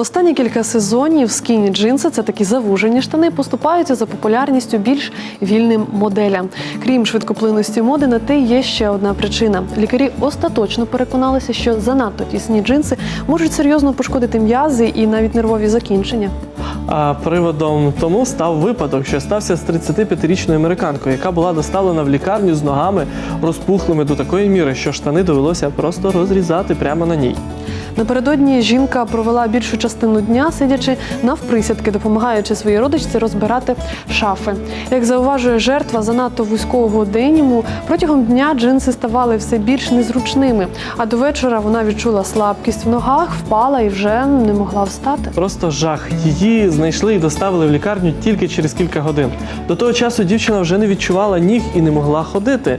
Останні кілька сезонів скіні джинси це такі завужені штани, поступаються за популярністю більш вільним моделям. Крім швидкоплинності моди, на те є ще одна причина. Лікарі остаточно переконалися, що занадто тісні джинси можуть серйозно пошкодити м'язи і навіть нервові закінчення. А приводом тому став випадок, що стався з 35-річною американкою, яка була доставлена в лікарню з ногами розпухлими до такої міри, що штани довелося просто розрізати прямо на ній. Напередодні жінка провела більшу частину дня, сидячи навприсядки, допомагаючи своїй родичці розбирати шафи. Як зауважує жертва занадто вузького деніму, протягом дня джинси ставали все більш незручними. А до вечора вона відчула слабкість в ногах, впала і вже не могла встати. Просто жах. Її знайшли і доставили в лікарню тільки через кілька годин. До того часу дівчина вже не відчувала ніг і не могла ходити.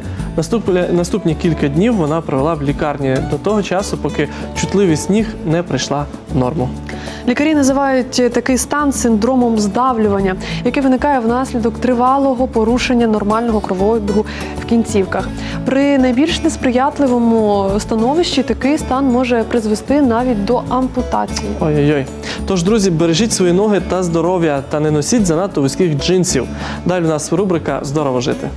Наступні, кілька днів вона провела в лікарні до того часу, поки чутливість ніг не прийшла в норму. Лікарі називають такий стан синдромом здавлювання, який виникає внаслідок тривалого порушення нормального кровообігу в кінцівках. При найбільш несприятливому становищі такий стан може призвести навіть до ампутації. Ой-ой-ой. Тож, друзі, бережіть свої ноги та здоров'я та не носіть занадто вузьких джинсів. Далі у нас рубрика Здорово жити.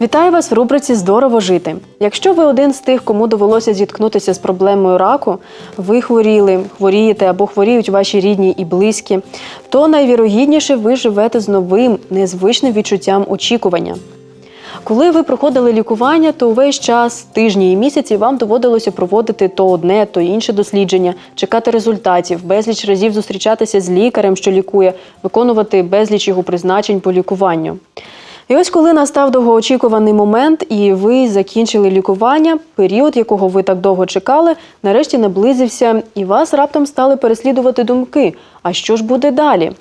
Вітаю вас в рубриці Здорово жити. Якщо ви один з тих, кому довелося зіткнутися з проблемою раку, ви хворіли, хворієте або хворіють ваші рідні і близькі, то найвірогідніше ви живете з новим, незвичним відчуттям очікування. Коли ви проходили лікування, то увесь час, тижні і місяці вам доводилося проводити то одне, то інше дослідження, чекати результатів, безліч разів зустрічатися з лікарем, що лікує, виконувати безліч його призначень по лікуванню. І ось коли настав довгоочікуваний момент, і ви закінчили лікування, період, якого ви так довго чекали, нарешті наблизився, і вас раптом стали переслідувати думки. А що ж буде далі?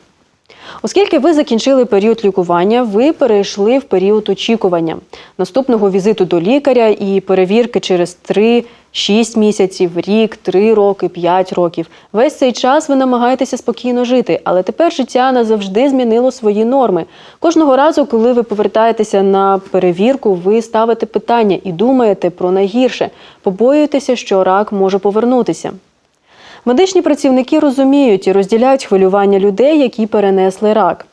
Оскільки ви закінчили період лікування, ви перейшли в період очікування наступного візиту до лікаря і перевірки через 3-6 місяців, рік, 3 роки, 5 років. Весь цей час ви намагаєтеся спокійно жити, але тепер життя назавжди змінило свої норми. Кожного разу, коли ви повертаєтеся на перевірку, ви ставите питання і думаєте про найгірше, побоюєтеся, що рак може повернутися. Медичні працівники розуміють і розділяють хвилювання людей, які перенесли рак.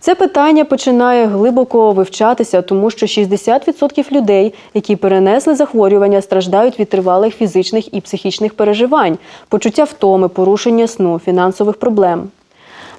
Це питання починає глибоко вивчатися, тому що 60% людей, які перенесли захворювання, страждають від тривалих фізичних і психічних переживань, почуття втоми, порушення сну, фінансових проблем.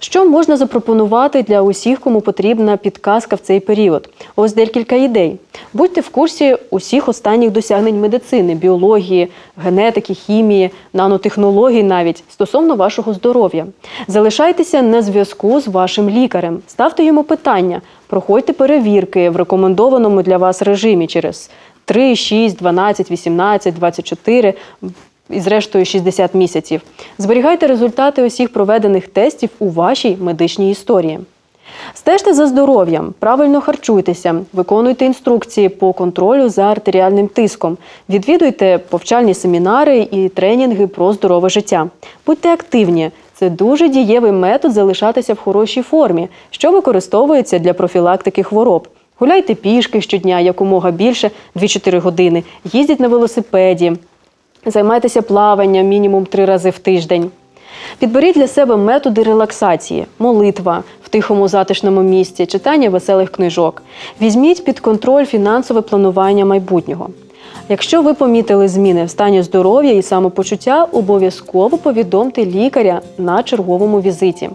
Що можна запропонувати для усіх, кому потрібна підказка в цей період? Ось декілька ідей. Будьте в курсі усіх останніх досягнень медицини, біології, генетики, хімії, нанотехнологій навіть стосовно вашого здоров'я. Залишайтеся на зв'язку з вашим лікарем, ставте йому питання, проходьте перевірки в рекомендованому для вас режимі через 3, 6, 12, 18, 24, і зрештою 60 місяців. Зберігайте результати усіх проведених тестів у вашій медичній історії. Стежте за здоров'ям, правильно харчуйтеся, виконуйте інструкції по контролю за артеріальним тиском, відвідуйте повчальні семінари і тренінги про здорове життя. Будьте активні. Це дуже дієвий метод залишатися в хорошій формі, що використовується для профілактики хвороб. Гуляйте пішки щодня якомога більше 2-4 години, їздіть на велосипеді, Займайтеся плаванням мінімум три рази в тиждень. Підберіть для себе методи релаксації, молитва в тихому затишному місці, читання веселих книжок. Візьміть під контроль фінансове планування майбутнього. Якщо ви помітили зміни в стані здоров'я і самопочуття, обов'язково повідомте лікаря на черговому візиті.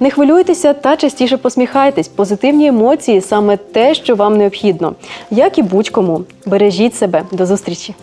Не хвилюйтеся та частіше посміхайтесь. Позитивні емоції саме те, що вам необхідно, як і будь-кому. Бережіть себе. До зустрічі!